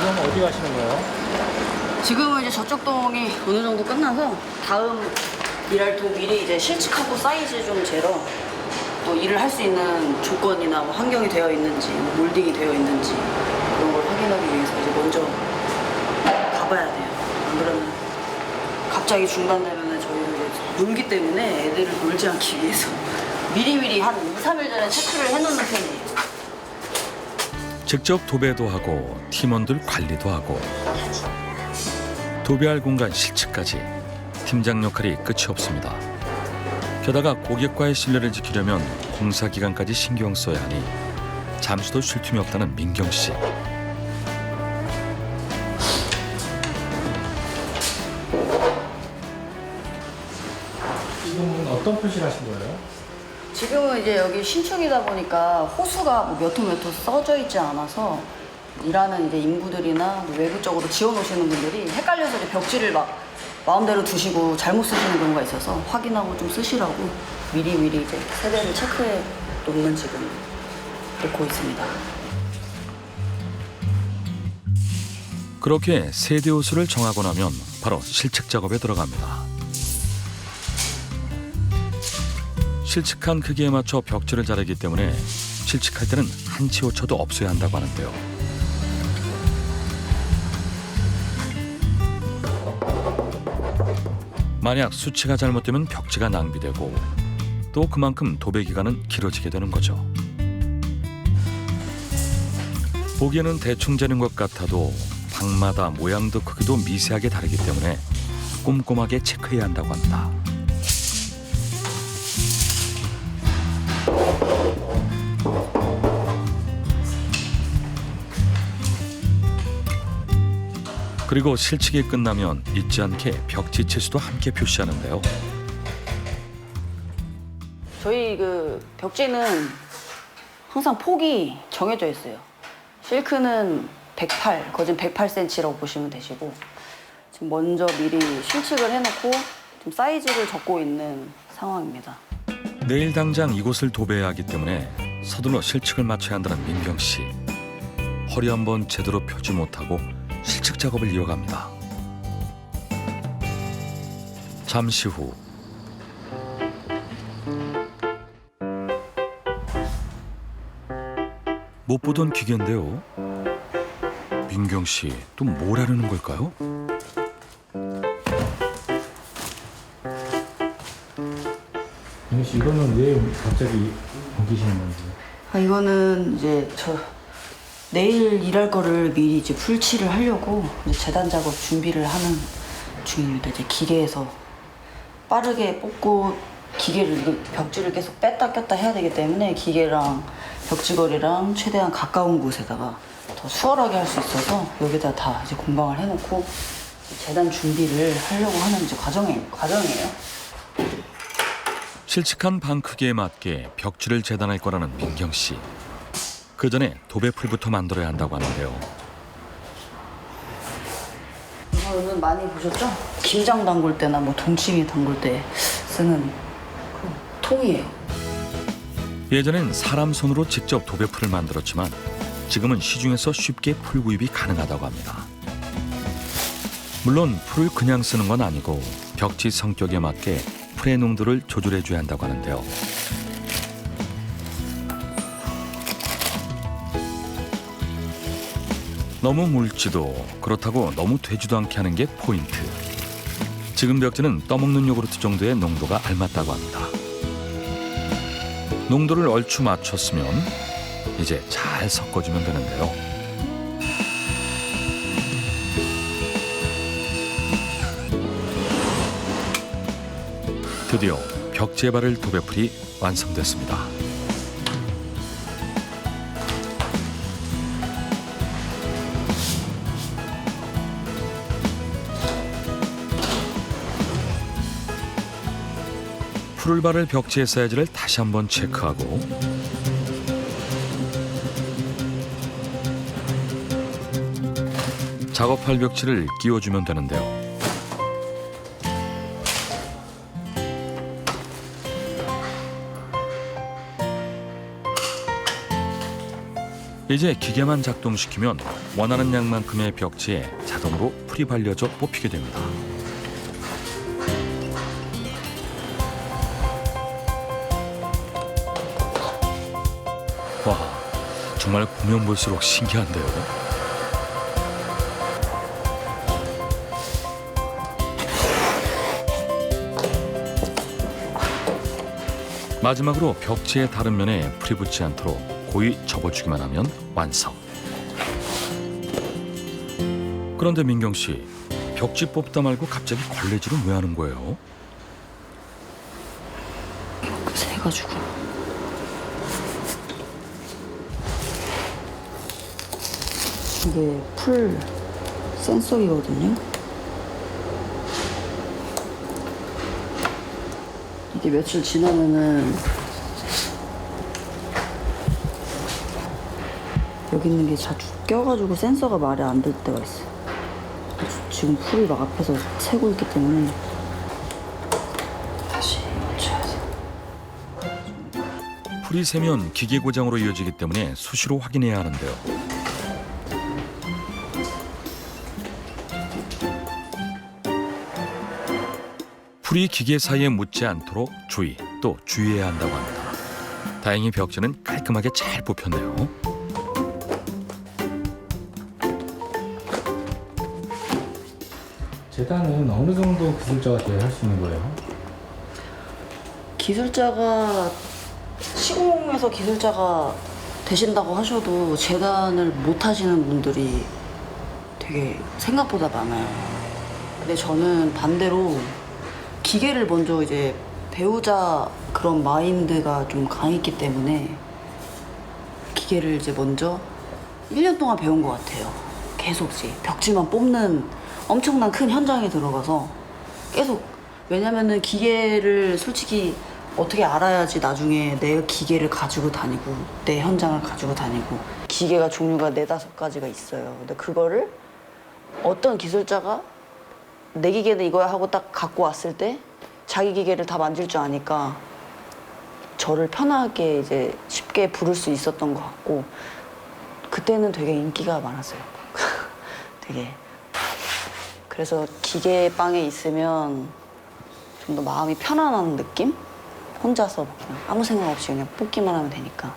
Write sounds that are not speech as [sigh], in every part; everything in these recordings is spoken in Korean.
지금 어디 가시는 거예요? 지금은 이제 저쪽 동이 어느 정도 끝나서 다음 일할 동 미리 이제 실측하고 사이즈 좀 재러 또 일을 할 수 있는 조건이나 뭐 환경이 되어 있는지 뭐 몰딩이 되어 있는지 그런 걸 확인하기 위해서 이제 먼저 가봐야 돼요. 안 그러면 갑자기 중단되면 저희는 이제 놀기 때문에 애들을 놀지 않기 위해서 [laughs] 미리미리 한 2, 3일 전에 체크를 해놓는 편이에요. 직접 도배도 하고 팀원들 관리도 하고 도배할 공간 실측까지 팀장 역할이 끝이 없습니다. 게다가 고객과의 신뢰를 지키려면 공사 기간까지 신경 써야 하니 잠시도 쉴 틈이 없다는 민경 씨. 지금은 이제 여기 신축이다 보니까 호수가 뭐몇호 몇 호 써져 있지 않아서 일하는 이제 인부들이나 외부 쪽으로 지원 오시는 분들이 헷갈려서 이제 벽지를 막 마음대로 두시고 잘못 쓰시는 경우가 있어서 확인하고 좀 쓰시라고 미리 미리 이제 세대를 체크해 놓는 지금 놓고 있습니다. 그렇게 세대 호수를 정하고 나면 바로 실측 작업에 들어갑니다. 실측한 크기에 맞춰 벽지를 자르기 때문에 실측할 때는 한치 오차도 없어야 한다고 하는데요. 만약 수치가 잘못되면 벽지가 낭비되고 또 그만큼 도배 기간은 길어지게 되는 거죠. 보기에는 대충 재는 것 같아도 방마다 모양도 크기도 미세하게 다르기 때문에 꼼꼼하게 체크해야 한다고 합니다. 그리고 실측이 끝나면 잊지 않게 벽지 치수도 함께 표시하는데요. 저희 그 벽지는 항상 폭이 정해져 있어요. 실크는 108, 거진 108cm라고 보시면 되시고 지금 먼저 미리 실측을 해놓고 지금 사이즈를 적고 있는 상황입니다. 내일 당장 이곳을 도배해야 하기 때문에 서둘러 실측을 마쳐야 한다는 민경 씨. 허리 한번 제대로 펴지 못하고 실측 작업을 이어갑니다. 잠시 후 못 보던 기계인데요. 민경 씨또뭘 하려는 걸까요? 민우 씨 이거는 왜 갑자기 옮기시는 건지 아, 이거는 이제 저 내일 일할 거를 미리 이제 풀칠을 하려고 이제 재단 작업 준비를 하는 중입니다. 이제 기계에서 빠르게 뽑고 기계를 벽지를 계속 뺐다 꼈다 해야 되기 때문에 기계랑 벽지거리랑 최대한 가까운 곳에다가 더 수월하게 할 수 있어서 여기다 다 이제 공방을 해놓고 재단 준비를 하려고 하는 이제 과정이 과정이에요. 실측한 방 크기에 맞게 벽지를 재단할 거라는 민경 씨. 그 전에 도배풀부터 만들어야 한다고 하는데요. 이거는 많이 보셨죠? 김장 담글 때나 뭐 동치미 담글 때 쓰는 그 통이에요. 예전엔 사람 손으로 직접 도배풀을 만들었지만 지금은 시중에서 쉽게 풀 구입이 가능하다고 합니다. 물론 풀을 그냥 쓰는 건 아니고 벽지 성격에 맞게 풀의 농도를 조절해 줘야 한다고 하는데요. 너무 묽지도 그렇다고 너무 되지도 않게 하는 게 포인트. 지금 벽지는 떠먹는 요구르트 정도의 농도가 알맞다고 합니다. 농도를 얼추 맞췄으면 이제 잘 섞어주면 되는데요. 드디어 바를 도배풀이 완성됐습니다. 풀을 바를 벽지의 사이즈를 다시 한번 체크하고 작업할 벽지를 끼워주면 되는데요. 이제 기계만 작동시키면 원하는 양만큼의 벽지에 자동으로 풀이 발려져 뽑히게 됩니다. 정말 보면 볼수록 신기한데요. 마지막으로 벽지의 다른 면에 풀이 붙지 않도록 고이 접어주기만 하면 완성. 그런데 민경 씨, 벽지 뽑다 말고 갑자기 걸레질은 왜 하는 거예요? 그래서 해가지고 이게 풀 센서기거든요. 이게 며칠 지나면은 여기 있는 게 자주 껴가지고 센서가 말이 안 될 때가 있어요. 지금 풀이 막 앞에서 새고 있기 때문에. 풀이 새면 기계 고장으로 이어지기 때문에 수시로 확인해야 하는데요. 풀이 기계 사이에 묻지 않도록 주의 또 주의해야 한다고 합니다. 다행히 벽지는 깔끔하게 잘 뽑혔네요. 재단은 어느 정도 기술자가 돼야 할 수 있는 거예요? 기술자가 시공에서 기술자가 되신다고 하셔도 재단을 못 하시는 분들이 되게 생각보다 많아요. 근데 저는 반대로 기계를 먼저 이제 배우자 그런 마인드가 좀 강했기 때문에 기계를 이제 먼저 1년 동안 배운 것 같아요. 계속 이제 벽지만 뽑는 엄청난 큰 현장에 들어가서 계속 왜냐면은 기계를 솔직히 어떻게 알아야지 나중에 내 기계를 가지고 다니고 내 현장을 가지고 다니고 기계가 종류가 네다섯 가지가 있어요. 근데 그거를 어떤 기술자가 내 기계는 이거야 하고 딱 갖고 왔을 때 자기 기계를 다 만질 줄 아니까 저를 편하게 이제 쉽게 부를 수 있었던 것 같고 그때는 되게 인기가 많았어요. [laughs] 되게 그래서 기계방에 있으면 좀 더 마음이 편안한 느낌? 혼자서 그냥 아무 생각 없이 그냥 뽑기만 하면 되니까.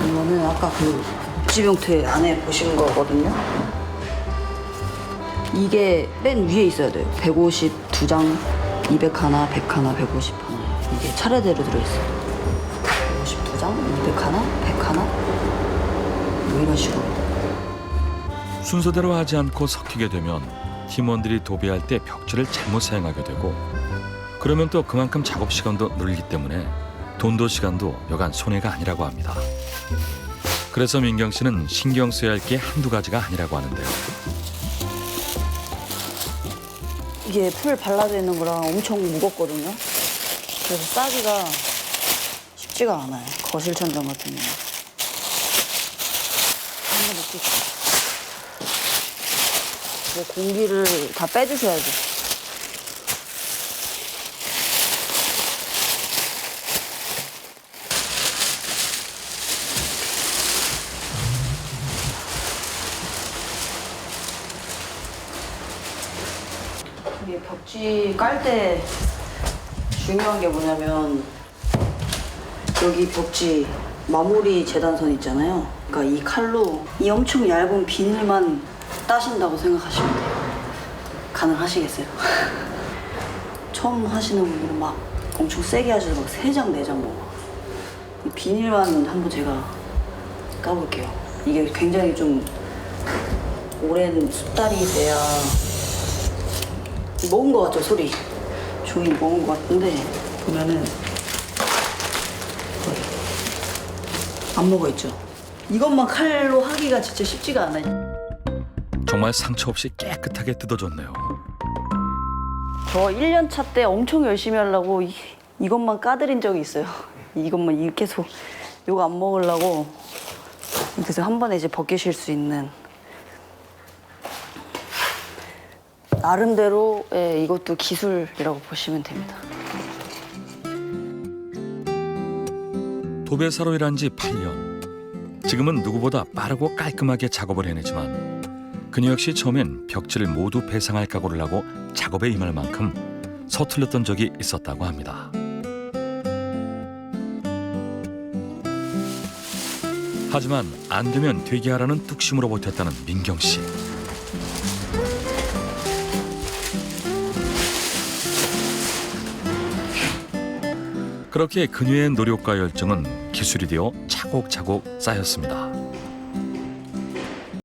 보면은 아까 그 복지병태 안에 보신 거거든요. 이게 맨 위에 있어야 돼요. 152장, 200 하나, 100 하나, 150 하나. 이게 차례대로 들어있어요. 152장, 200 하나, 100 하나. 뭐 이런 식으로. 순서대로 하지 않고 섞이게 되면 팀원들이 도배할 때 벽지를 잘못 사용하게 되고 그러면 또 그만큼 작업 시간도 늘기 때문에 돈도 시간도 여간 손해가 아니라고 합니다. 그래서 민경 씨는 신경 써야 할 게 한두 가지가 아니라고 하는데요. 이게 풀 발라져 있는 거랑 엄청 무겁거든요. 그래서 싸기가 쉽지가 않아요. 거실 천장 같은 경우. 한번. 이제 공기를 다 빼주셔야 돼. 벽지 깔때 중요한 게 뭐냐면 여기 벽지 마무리 재단선 있잖아요. 그러니까 이 칼로 이 엄청 얇은 비닐만 따신다고 생각하시면 돼요. 가능하시겠어요? [laughs] 처음 하시는 분들은 막 엄청 세게 하셔서 막 세 장, 네 장 먹어. 이 비닐만 한번 제가 까볼게요. 이게 굉장히 좀 오랜 숫달이 돼야 먹은 것 같죠 소리? 종이 먹은 것 같은데 보면은 안 먹어 있죠. 이것만 칼로 하기가 진짜 쉽지가 않아요 정말 상처 없이 깨끗하게 뜯어줬네요. 저 1년 차 때 엄청 열심히 하려고 이, 이것만 까드린 적이 있어요. [laughs] 이것만 이 계속 이거 안 먹으려고 그래서 한 번에 이제 벗기실 수 있는 나름대로 예, 이것도 기술이라고 보시면 됩니다 도배사로 일한 지 8년. 지금은 누구보다 빠르고 깔끔하게 작업을 해내지만 그녀 역시 처음엔 벽지를 모두 배상할 각오를 하고 작업에 임할 만큼 서툴렀던 적이 있었다고 합니다. 하지만 안 되면 되게 하라는 뚝심으로 버텼다는 민경 씨. 그렇게 그녀의 노력과 열정은 기술이 되어 차곡차곡 쌓였습니다.